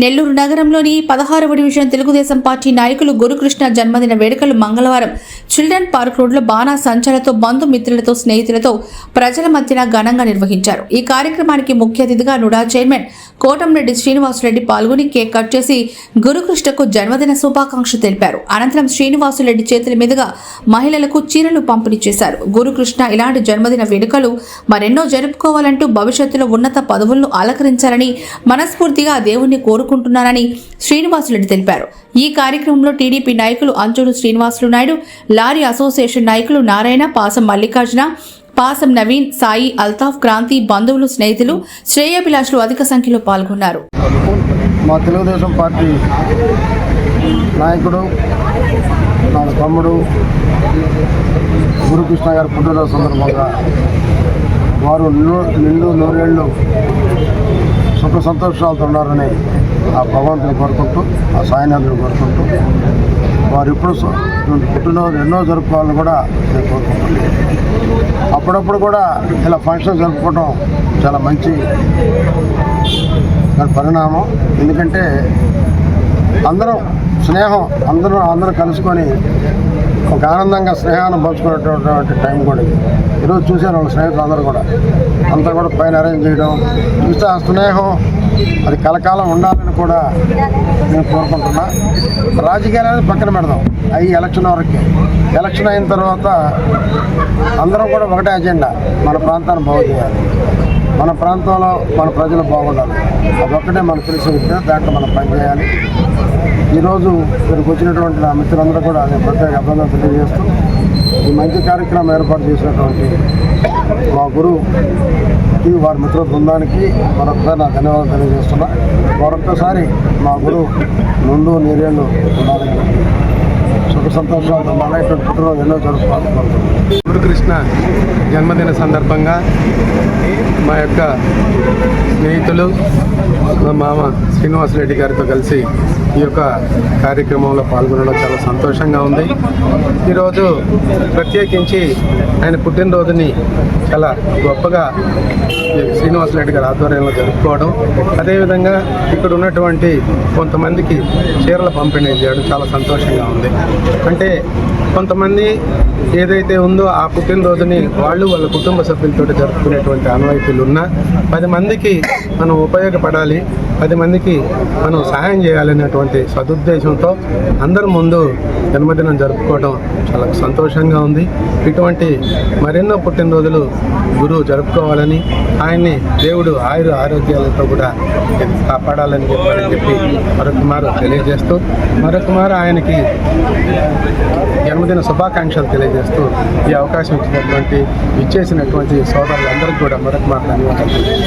నెల్లూరు నగరంలోని పదహారవ division Telugu Desam party నాయకులు గురుకృష్ణ జన్మదిన వేడుకలు మంగళవారం చిల్డ్రన్ పార్క్ రోడ్లో బాణా సంచలతో బంధుమిత్రులతో స్నేహితులతో ప్రజల మధ్యన ఘనంగా నిర్వహించారు. ఈ కార్యక్రమానికి ముఖ్య అతిథిగా నుడా చైర్మన్ కోటంరెడ్డి శ్రీనివాసరెడ్డి పాల్గొని కేక్ కట్ చేసి గురుకృష్ణకు జన్మదిన శుభాకాంక్షలు తెలిపారు. అనంతరం శ్రీనివాసురెడ్డి చేతుల మీదుగా మహిళలకు చీరలు పంపిణీ చేశారు. గురుకృష్ణ ఇలాంటి జన్మదిన వేడుకలు మరెన్నో జరుపుకోవాలంటూ భవిష్యత్తులో ఉన్నత పదవులను అలంకరించాలని మనస్ఫూర్తిగా దేవుణ్ణి కోరు కోరుకుంటున్నానని శ్రీనివాసులెడ్డి తెలిపారు. ఈ కార్యక్రమంలో టీడీపీ నాయకులు అంచుడు శ్రీనివాసులు నాయుడు లారీ అసోసియేషన్ నాయకులు నారాయణ పాసం మల్లికార్జున పాసం నవీన్ సాయి అల్తాఫ్ క్రాంతి బంధువులు స్నేహితులు శ్రేయాభిలాషులు అధిక సంఖ్యలో పాల్గొన్నారు. మా తెలుగుదేశం పార్టీ నాయకుడు నా తమ్ముడు గురుకృష్ణ గారి పుట్టినరోజు సందర్భంగా వారు నిండు నూరేళ్ళు సుఖ సంతోషాలతో ఉన్నారని ఆ భగవంతుని కోరుకుంటూ ఆ సాయినాథుని కోరుకుంటూ వారు ఇప్పుడు పుట్టినరోజు ఎన్నో జరుపుకోవాలని కూడా నేను కోరుకుంటున్నాను. అప్పుడప్పుడు కూడా ఇలా ఫంక్షన్ జరుపుకోవడం చాలా మంచి దాని పరిణామం. ఎందుకంటే అందరం స్నేహం అందరూ అందరూ కలుసుకొని ఒక ఆనందంగా స్నేహాన్ని పంచుకునేటటువంటి టైం కూడా ఇది. ఈరోజు చూశాను వాళ్ళ స్నేహితులు అందరూ కూడా. అంతా కూడా పైన అరేంజ్ చేయడం. చూస్తే ఆ స్నేహం అది కలకాలం ఉండాలని కూడా నేను కోరుకుంటున్నా. రాజకీయాలు అనేది పక్కన పెడదాం. అవి ఎలక్షన్ వరకే. ఎలక్షన్ అయిన తర్వాత అందరం కూడా ఒకటే అజెండా మన ప్రాంతాన్ని బాగు చేయాలి. మన ప్రాంతంలో మన ప్రజలు బాగుండాలి. అదొక్కటే మనకు తెలిసి ఉంటే దాంట్లో మనం పనిచేయాలి. ఈరోజు ఇక్కడికి వచ్చినటువంటి నా మిత్రులందరూ కూడా నేను ప్రత్యేక అభినందన తెలియజేస్తూ ఈ మంచి కార్యక్రమం ఏర్పాటు చేసినటువంటి మా గురువు వారి మిత్ర బృందానికి మరొకసారి నా ధన్యవాదాలు తెలియజేస్తున్నా. మరొక్కసారి మా గురువు ముందు నీరేళ్ళు ఉండాలని సుఖ సంతోషాలతో మనటువంటి పుట్టినరోజు ఎన్నో జరుపుకోవాలి గురుకృష్ణ జన్మదిన సందర్భంగా మా యొక్క స్నేహితులు మా మామ శ్రీనివాసరెడ్డి గారితో కలిసి ఈ యొక్క కార్యక్రమంలో పాల్గొనడం చాలా సంతోషంగా ఉంది. ఈరోజు ప్రత్యేకించి ఆయన పుట్టినరోజుని చాలా గొప్పగా శ్రీనివాస్ శ్రీనివాసరెడ్డి గారి ఆధ్వర్యంలో జరుపుకోవడం. అదేవిధంగా ఇక్కడ ఉన్నటువంటి కొంతమందికి చీరల పంపిణీ చేయడం చాలా సంతోషంగా ఉంది. అంటే కొంతమంది ఏదైతే ఉందో ఆ పుట్టినరోజుని వాళ్ళు వాళ్ళ కుటుంబ సభ్యులతో జరుపుకునేటువంటి వీళ్ళు ఉన్నా పది మందికి మనం ఉపయోగపడాలి పది మందికి మనం సహాయం చేయాలనేటువంటి సదుద్దేశంతో అందరి ముందు జన్మదినం జరుపుకోవడం చాలా సంతోషంగా ఉంది. ఇటువంటి మరెన్నో పుట్టినరోజులు గురువు జరుపుకోవాలని ఆయన్ని దేవుడు ఆయుర ఆరోగ్యాలతో కూడా కాపాడాలని చెప్పారని చెప్పి మరొకమారు తెలియజేస్తూ మరొకమారు ఆయనకి జన్మదిన శుభాకాంక్షలు తెలియజేస్తూ ఈ అవకాశం ఇచ్చినటువంటి ఇచ్చేసినటువంటి సోదరులందరికీ కూడా మరొక Plata.